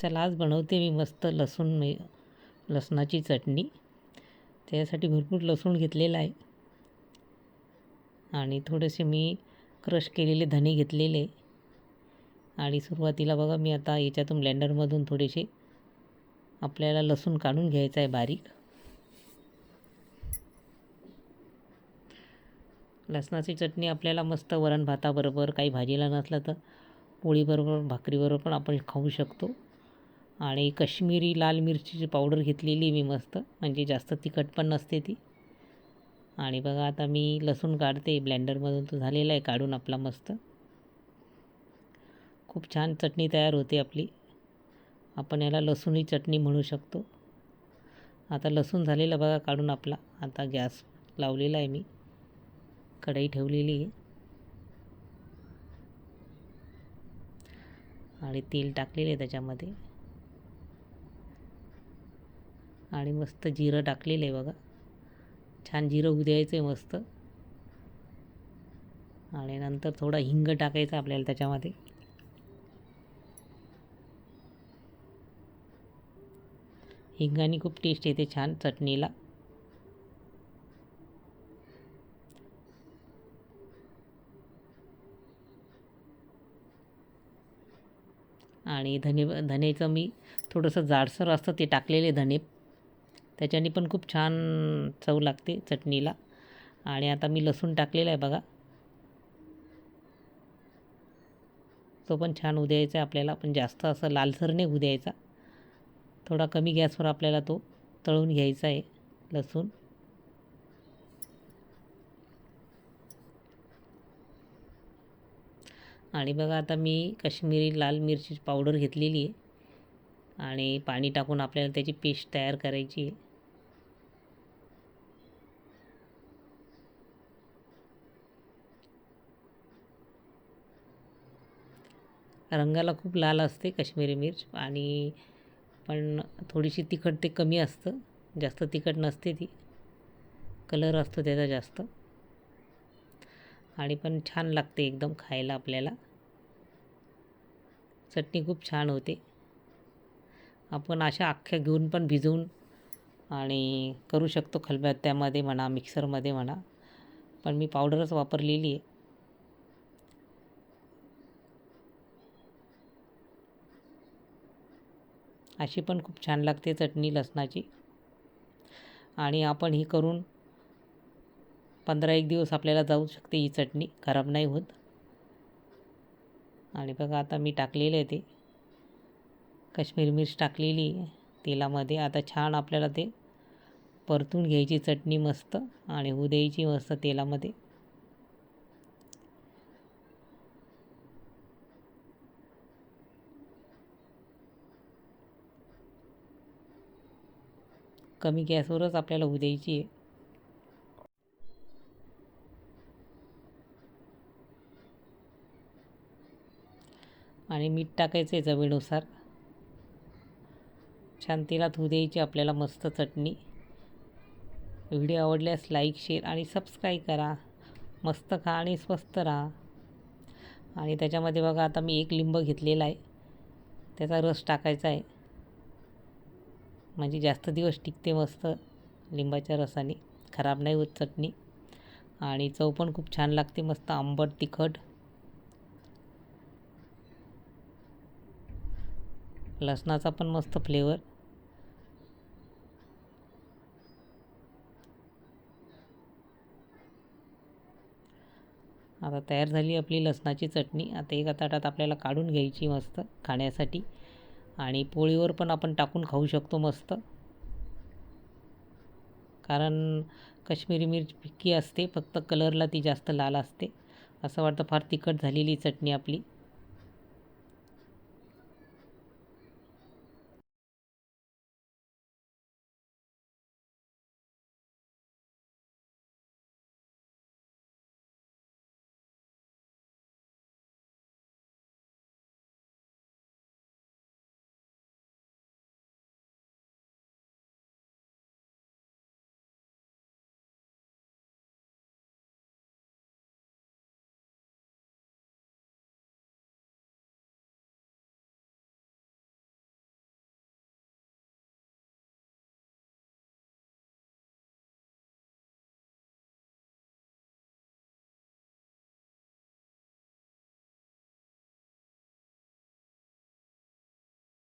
चला आज बनवते मी मस्त लसूण मी लसणाची चटणी. त्याच्यासाठी भरपूर लसूण घेतलेला आहे. आणि थोडेसे मी क्रश केलेले धने घेतलेले. आणि सुरुवातीला बघा मी आता याच्यातून ब्लेंडरमधून थोडेसे आपल्याला लसूण काढून घ्यायचं आहे बारीक. लसणाची चटणी आपल्याला मस्त वरण भाताबरोबर काही भाजीला नसलं तर पोळीबरोबर भाकरीबरोबर पण आपण खाऊ शकतो. आणि कश्मीरी लाल मिरचीची पावडर घेतलेली मी मस्त म्हणजे जास्त तिखट पण नसते ती. आणि बघा आता मी लसूण काढते ब्लेंडरमधून तो झालेला आहे काढून आपला मस्त. खूप छान चटणी तयार होते आपली. आपण याला लसूणी चटणी म्हणू शकतो. आता लसूण झालेला बघा काढून आपला. आता गॅस लावलेला आहे मी. कढई ठेवलेली आहे. आणि तेल टाकलेले आहे त्याच्यामध्ये. आणि मस्त जिरं टाकलेलं आहे बघा. छान जिरं होऊ द्यायचं आहे मस्त. आणि नंतर थोडा हिंग टाकायचा आपल्याला त्याच्यामध्ये. हिंगाने खूप टेस्ट येते छान चटणीला. आणि धने धनेचं मी थोडंसं जाडसर असतं ते टाकलेले धने. त्याच्याने पण खूप छान चव लागते चटणीला. आणि आता मी लसूण टाकलेला आहे बघा. तो पण छान होऊ द्यायचा आहे आपल्याला पण जास्त असं लालसर नाही होऊ द्यायचा थोडा कमी गॅसवर आपल्याला तो तळून घ्यायचा आहे लसूण. आणि बघा आता मी काश्मीरी लाल मिरची पावडर घेतलेली आहे. आणि पाणी टाकून आपल्याला त्याची पेस्ट तयार करायची आहे. रंगाला खूप लाल असते काश्मिरी मिर्च आणि पण थोडीशी तिखट ते कमी असतं. जास्त तिखट नसते ती. कलर असतो त्याचा जास्त. आणि पण छान लागते एकदम खायला आपल्याला. चटणी खूप छान होते. आपण अशा अख्ख्या घेऊन पण भिजवून आणि करू शकतो खलबत्त्यामध्ये म्हणा मिक्सरमध्ये म्हणा. पण मी पावडरच वापरलेली आहे. अशी पण खूप छान लागते चटणी लसणाची. आणि आपण ही करून पंधरा एक दिवस आपल्याला जाऊ शकते ही चटणी खराब नाही होत. आणि बघा आता मी टाकलेलं आहे ते. काश्मीरी मिर्च टाकलेली तेलामध्ये. आता छान आपल्याला ते परतून घ्यायची चटणी मस्त आणि होऊ द्यायची मस्त तेलामध्ये. कमी गॅसवरच आपल्याला होऊ द्यायची आहे. आणि मीठ टाकायचं आहे चवीनुसार. छान तेलात होऊ द्यायची आपल्याला मस्त चटणी. व्हिडिओ आवडल्यास लाईक शेअर आणि सबस्क्राईब करा. मस्त खा आणि स्वस्त राहा. आणि त्याच्यामध्ये बघा आता मी एक लिंब घेतलेला आहे. त्याचा रस टाकायचा आहे. म्हणजे जास्त दिवस टिकते मस्त. लिंबाच्या रसाने. खराब नाही होत चटणी. आणि चव पण खूप छान लागते मस्त. आंबट तिखट. लसणाचा पण मस्त फ्लेवर आता तयार झाली आपली लसणाची चटणी. आता एका ताटात आपल्याला काढून घ्यायची मस्त खाण्यासाठी. आणि पोळीवर पण आपण टाकून खाऊ शकतो मस्त. कारण कश्मीरी मिरची फिक्की असते फक्त कलरला ती जास्त लाल असते. असं वाटतं फार तिखट झालेली चटणी आपली.